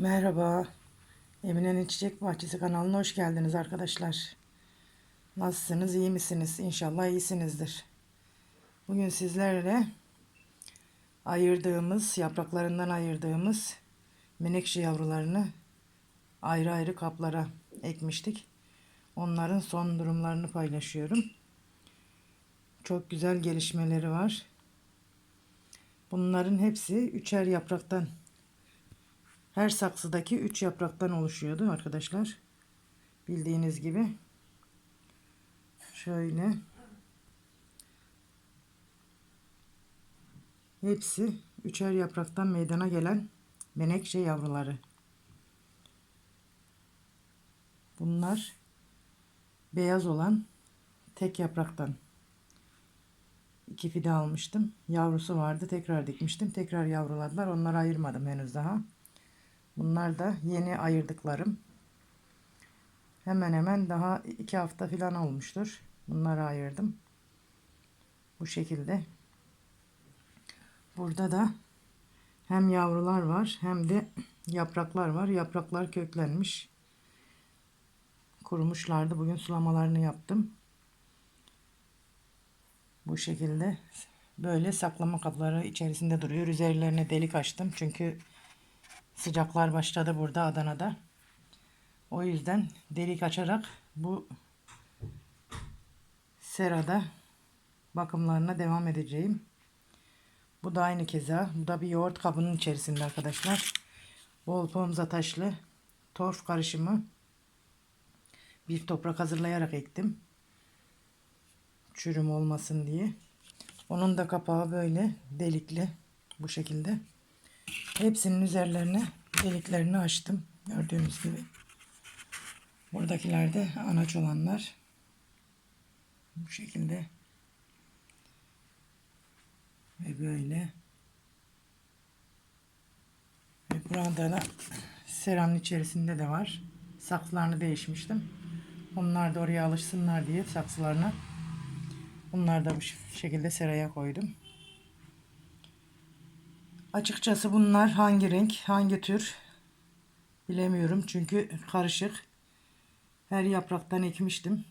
Merhaba. Emine'nin Çiçek Bahçesi kanalına hoş geldiniz arkadaşlar. Nasılsınız? iyi misiniz? İnşallah iyisinizdir. Bugün sizlerle ayırdığımız, yapraklarından ayırdığımız menekşe yavrularını ayrı ayrı kaplara ekmiştik. Onların son durumlarını paylaşıyorum. Çok güzel gelişmeleri var. Bunların hepsi üçer yapraktan her saksıdaki 3 yapraktan oluşuyordu arkadaşlar. Bildiğiniz gibi. Şöyle. Hepsi üçer yapraktan meydana gelen menekşe yavruları. Bunlar beyaz olan tek yapraktan iki fide almıştım. Yavrusu vardı. Tekrar dikmiştim. Tekrar yavruladılar. Onları ayırmadım henüz daha. Bunlar da yeni ayırdıklarım. Hemen hemen daha iki hafta falan olmuştur. Bunları ayırdım. Bu şekilde. Burada da hem yavrular var hem de yapraklar var. Yapraklar köklenmiş. Kurumuşlardı. Bugün sulamalarını yaptım. Bu şekilde böyle saklama kapları içerisinde duruyor. Üzerlerine delik açtım. Çünkü Sıcaklar başladı burada Adana'da. O yüzden delik açarak bu serada bakımlarına devam edeceğim. Bu da aynı keza. Bu da bir yoğurt kabının içerisinde arkadaşlar. Bol pomza taşlı torf karışımı bir toprak hazırlayarak ektim. Çürüm olmasın diye. Onun da kapağı böyle delikli bu şekilde. Hepsinin üzerlerine deliklerini açtım. Gördüğünüz gibi. Buradakiler de anaç olanlar. Bu şekilde. Ve böyle. Ve burada da seramın içerisinde de var. Saksılarını değişmiştim. Onlar da oraya alışsınlar diye saksılarına. Bunlar da bu şekilde seraya koydum. Açıkçası bunlar hangi renk, hangi tür bilemiyorum. Çünkü karışık. Her yapraktan ekmiştim.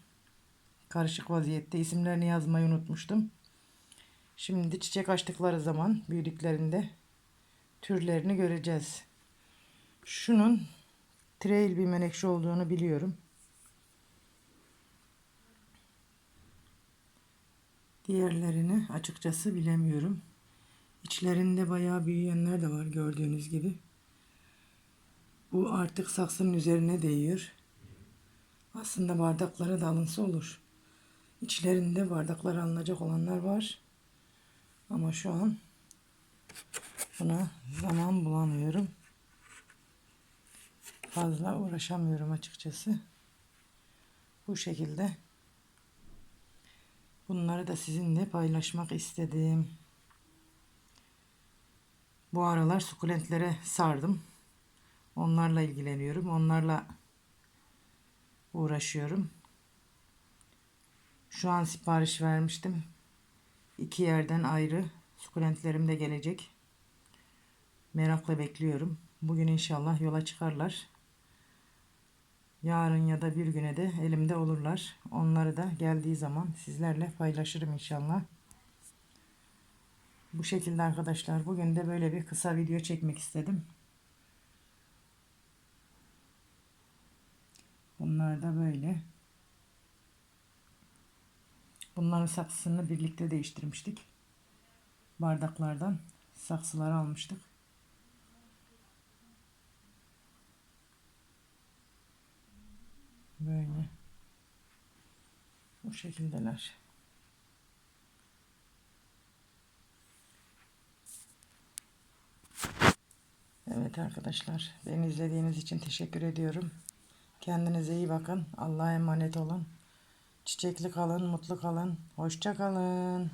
Karışık vaziyette isimlerini yazmayı unutmuştum. Şimdi çiçek açtıkları zaman büyüdüklerinde türlerini göreceğiz. Şunun trail bir menekşe olduğunu biliyorum. Diğerlerini açıkçası bilemiyorum. İçlerinde bayağı büyüyenler de var gördüğünüz gibi. Bu artık saksının üzerine değiyor. Aslında bardaklara da alınsa olur. İçlerinde bardaklar alınacak olanlar var. Ama şu an buna zaman bulamıyorum. Fazla uğraşamıyorum açıkçası. Bu şekilde bunları da sizinle paylaşmak istedim. Bu aralar sukulentlere sardım. Onlarla ilgileniyorum. Onlarla uğraşıyorum. Şu an sipariş vermiştim. İki yerden ayrı sukulentlerim de gelecek. Merakla bekliyorum. Bugün inşallah yola çıkarlar. Yarın ya da bir güne de elimde olurlar. Onları da geldiği zaman sizlerle paylaşırım inşallah. Bu şekilde arkadaşlar. Bugün de böyle bir kısa video çekmek istedim. Bunlar da böyle. Bunların saksısını birlikte değiştirmiştik. Bardaklardan saksıları almıştık. Böyle. Bu şekildeler. Evet arkadaşlar, beni izlediğiniz için teşekkür ediyorum. Kendinize iyi bakın. Allah'a emanet olun. Çiçekli kalın, mutlu kalın. Hoşça kalın.